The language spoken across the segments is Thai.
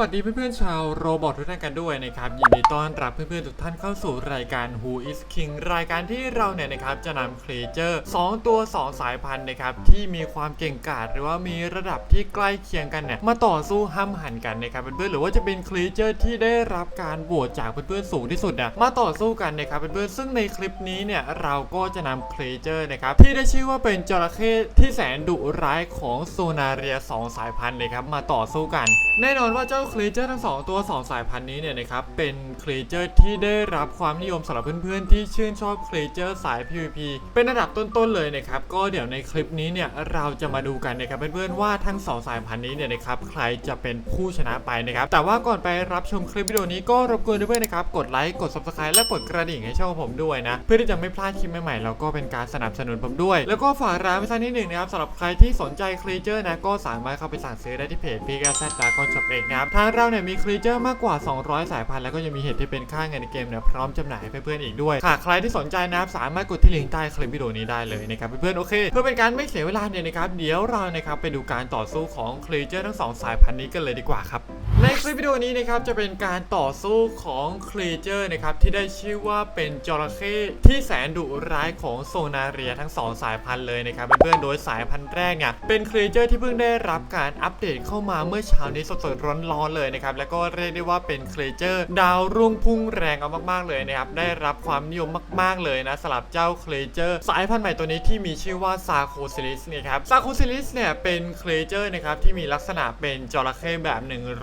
วัสดีเพื่อนๆชาวโรบอททุกท่านกันด้วยนะครับยินดีต้อนรับเพื่อนๆทุกท่านเข้าสู่รายการ Who is King รายการที่เราเนี่ยนะครับจะนำครีเจอร์2ตัว 2 สายพันธุ์นะครับที่มีความเก่งกาจหรือว่ามีระดับที่ใกล้เคียงกันเนี่ยมาต่อสู้ห้ำหันกันนะครับเพื่อนๆหรือว่าจะเป็นครีเจอร์ที่ได้รับการโหวตจากเพื่อนๆสูงที่สุดนี่ยมาต่อสู้กันนะครับเพื่อนๆซึ่งในคลิปนี้เนี่ยเราก็จะนำครีเจอร์นะครับที่ได้ชื่อว่าเป็นจระเข้ที่แสนดุร้ายของโซนาเรีย 2 สายพันธุ์เลยครับมาต่อสู้กัน แน่นอนว่าเจ้าครีเจอร์ทั้งสองตัว 2 สายพันธุ์นี้เนี่ยนะครับเป็นครีเจอร์ที่ได้รับความนิยมสำหรับเพื่อนๆที่ชื่นชอบครีเจอร์สาย PVP เป็นระดับต้นๆเลยนะครับก็เดี๋ยวในคลิปนี้เนี่ยเราจะมาดูกันนะครับเพื่อนๆว่าทั้งสองสายพันธุ์นี้เนี่ยนะครับใครจะเป็นผู้ชนะไปนะครับแต่ว่าก่อนไปรับชมคลิปวิดีโอนี้ก็รบกวนด้วยนะครับกดไลค์กด subscribe และกดกระดิ่งให้ช่องผมด้วยนะเพื่อที่จะไม่พลาดคลิปใหม่ๆแล้วก็เป็นการสนับสนุนผมด้วย แล้วก็ฝากร้านไว้สักนิดหนึ่งนะครับสำหรับใครที่สนใจครีเจอร์นะก็สามารถเข้าไปสั่งซื้อได้ที่เพจพีกาแซดดากอนช็อปเองนะครับทางเราเนี่ยมีครีเจอร์มากกว่า 200 สายพันธุ์แล้วก็ยังมีเห็ดที่เป็นค่าเงินในเกมเนี่ยพร้อมจำหน่ายให้เพื่อนๆอีกด้วยหากใครที่สนใจนะครับสามารถกดที่ลิงก์ใต้คลิปวิดีโอนี้ได้เลยนะครับเพื่อนๆโอเค เพื่อเป็นการไม่เสียเวลาเนี่ยนะครับเดี๋ยวเรานะครับไปดูการต่อสู้ของครีเจอร์ทั้งสองสายพันธุ์นี้กันเลยดีกว่าครับในคลิปวิดีโอนี้นะครับจะเป็นการต่อสู้ของครีเจอร์นะครับที่ได้ชื่อว่าเป็นจระเข้ที่แสนดุร้ายของโซนาเรียทั้งสองสายพันธุ์เลยนะครับเพื่อนๆโดยสายพันธุ์แรกเนี่ยเป็นครีเจอร์ที่เพิ่งได้รับการอัปเดตเข้ามาเมื่อเช้านี้สดๆร้อนๆเลยนะครับแล้วก็เรียกได้ว่าเป็นเครีเจอร์ดาวรุ่งพุ่งแรงเอามากๆเลยนะครับได้รับความนิยมมาก ๆเลยนะสำหรับเจ้าเครีเจอร์สายพันธุ์ใหม่ตัวนี้ที่มีชื่อว่าซาโคซิลิสเนี่ยครับซาโคซิลิสเนี่ยเป็นเครีเจอร์นะครับที่มีลักษณะเป็นจระเข้แบบ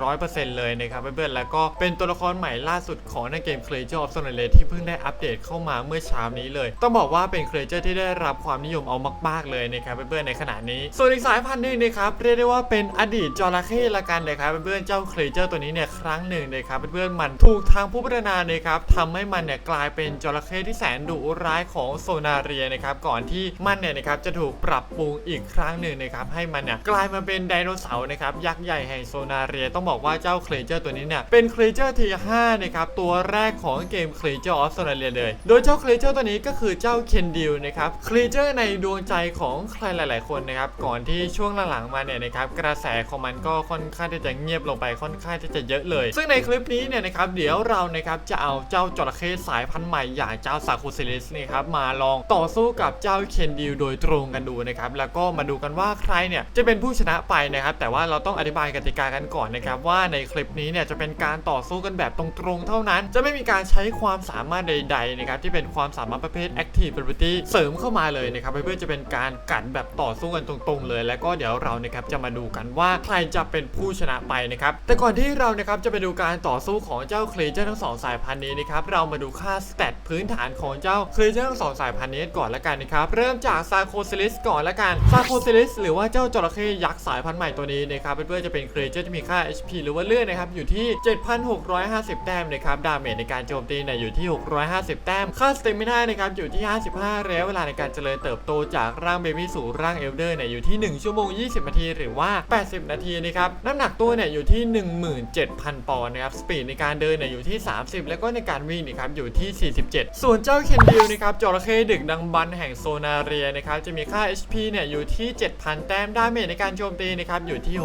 100%เลยนะครับเพื่อนๆแล้วก็เป็นตัวละครใหม่ล่าสุดของในเกม Creature of s o n a l e ที่เพิ่งได้อัปเดตเข้ามาเมื่อเช้านี้เลย ต้องบอกว่าเป็นเครีเจอร์ที่ได้รับความนิยมเอามาก ๆเลยนะครับเพื่อนๆในขณะนี้ ส่วนอีกสายพันธุ์หนึงนะครับเรียกได้ว่าเป็นอดีตจระเข้ละกันนะครับเพื่อนๆเจ้าครีเจอร์ตัวนี้เนี่ยครั้งหนึ่งนะครับเพื่อนๆมันถูกทางผู้พัฒนานะครับทำให้มันเนี่ยกลายเป็นจระเข้ที่แสนดุร้ายของโซนาเรียนะครับก่อนที่มันเนี่ยนะครับจะถูกปรับปรุงอีกครั้งหนึ่งนะครับให้มันเนี่ยกลายมาเป็นไดโนเสาร์นะครับยักษ์ใหญ่แห่งโซนาเรียต้องบอกว่าเจ้าครีเจอร์ตัวนี้เนี่ยเป็นครีเจอร์ที5นะครับตัวแรกของเกมครีเจอร์ออฟโซนาเรียเลย โดยเจ้าครีเจอร์ตัวนี้ก็คือเจ้าเคนดิลนะครับครีเจอร์ในดวงใจของใครหลาย ๆ คนนะครับก่อนที่ช่วงหลังๆมาเนี่ยนะครับกระแสของมันก็ค่อนข้างที่จะเงียบลงไปค่อนข้างที่จะเยอะเลย ซึ่งในคลิปนี้เนี่ยนะครับเดี๋ยวเรานะครับจะเอาเจ้าจระเข้สายพันธุ์ใหม่อย่างเจ้าซาคุซิลิสนี่ครับมาลองต่อสู้กับเจ้าเคนดิลโดยตรงกันดูนะครับแล้วก็มาดูกันว่าใครเนี่ยจะเป็นผู้ชนะไปนะครับแต่ว่าเราต้องอธิบายกติกากันก่อนนะครับว่าในคลิปนี้เนี่ยจะเป็นการต่อสู้กันแบบตรงๆ เท่านั้น จะไม่มีการใช้ความสามารถใดๆนะครับที่เป็นความสามารถประเภท Active Ability เสริมเข้ามาเลยนะครับเพื่อจะเป็นการกัดแบบต่อสู้กันตรงๆ เลย แล้วก็เดี๋ยวเรานะครับจะมาดูกันว่าใครจะเป็นผู้ชนะไปนะครับแต่ก่อนที่เรานะครับจะไปดูการต่อสู้ของเจ้าครีเจอร์ทั้งสองสายพันธุ์นี้นะครับเรามาดูค่าสเตตพื้นฐานของเจ้าครีเจอร์ทั้งสองสายพันธุ์นี้ก่อนละกันนะครับเริ่มจากซาโคซิลิสก่อนละกันซาโคซิลิสหรือว่าเจ้าจระเข้ยักษ์สายพันธุ์ใหม่ตัวนี้นะครับเพื่อนๆจะเป็นครีเจอร์ที่มีค่า HP หรือว่าเลือดนะครับอยู่ที่ 7,650 แต้มนะครับดาเมจในการโจมตีเนี่ยอยู่ที่ 650 แต้มค่าสเตมิน่านะครับอยู่ที่ 55ระยะเวลาในการเจริญเติบโตจากร่างเบบี้สู่ร่างเอลเดอร์เนี่ยอยู่ที่ 1 ชั่วโมง 20 นาที หรือว่า 80 นาทีนะครับน้ำหนักตัวเนี่ยอยู่ที่17,000 ปอนด์นะครับสปีดในการเดินเนี่ยอยู่ที่ 30 แล้วก็ในการวิ่งนะครับอยู่ที่ 47 ส่วนเจ้าเคนดิลนะครับจระเข้ดึกดังบันแห่งโซนาเรียนะครับจะมีค่า HP เนี่ยอยู่ที่ 7,000 แต้มดาเมจในการโจมตีนะครับอยู่ที่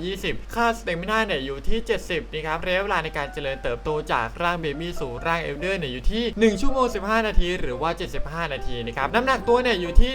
620 ค่าสเตมินาเนี่ยอยู่ที่ 70นะครับระยะเวลาในการเจริญเติบโตจากร่างเบบี้สู่ร่างเอลเดอร์เนี่ยอยู่ที่ 1 ชั่วโมง 15 นาที หรือว่า 75 นาทีนะครับน้ำหนักตัวเนี่ยอยู่ที่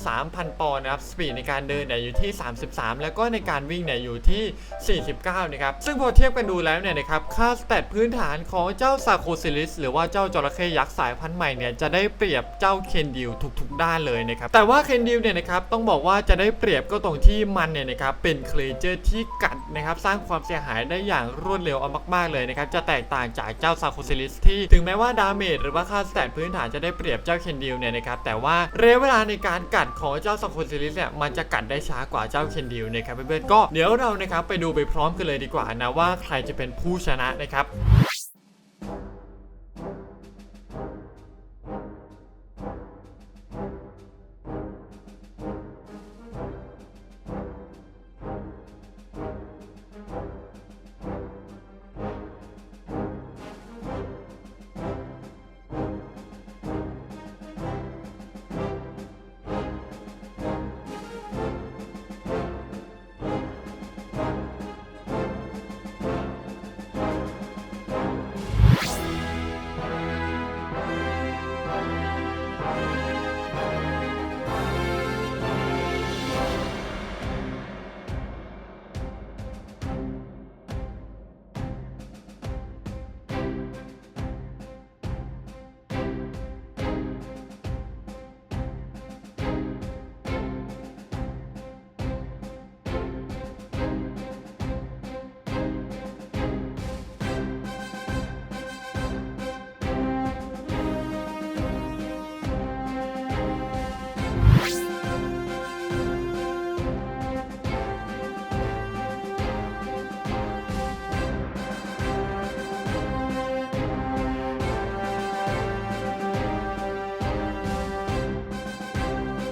13,000 ปอนด์นะครับสปีดในการเดินเนี่ยอยู่ที่ 33 แล้วก็ในการวิ่งเนี่ยอยู่ที่ 49นะครับซึ่งพอเทียบกันดูแล้วเนี่ยนะครับค่าสเตตพื้นฐานของเจ้าซาโคซิลิสหรือว่าเจ้าจระเข้ยักษ์สายพันธุ์ใหม่เนี่ยจะได้เปรียบเจ้าเคนดิลทุกๆ ด้านเลยนะครับแต่ว่าเคนดิลเนี่ยนะครับต้องบอกว่าจะได้เปรียบก็ตรงที่มันเนี่ยนะครับเป็นครีเจอร์ที่กัดนะครับสร้างความเสียหายได้อย่างรวดเร็วเอามากๆเลยนะครับจะแตกต่างจากเจ้าซาโคซิลิสที่ถึงแม้ว่าดาเมจหรือว่าค่าสแตทพื้นฐานจะได้เปรียบเจ้าเคนดิลเนี่ยนะครับแต่ว่าระยะเวลาในการกัดของเจ้าซาโคซิลิสเนี่ยมันจะกัดได้ช้ากว่าเจ้าเคนดิลนะครับเพื่อนๆก็เดี๋ยวเรานะครับไปดูไปพร้อมกันเลยดีกว่านะว่าใครจะเป็นผู้ชนะนะครับ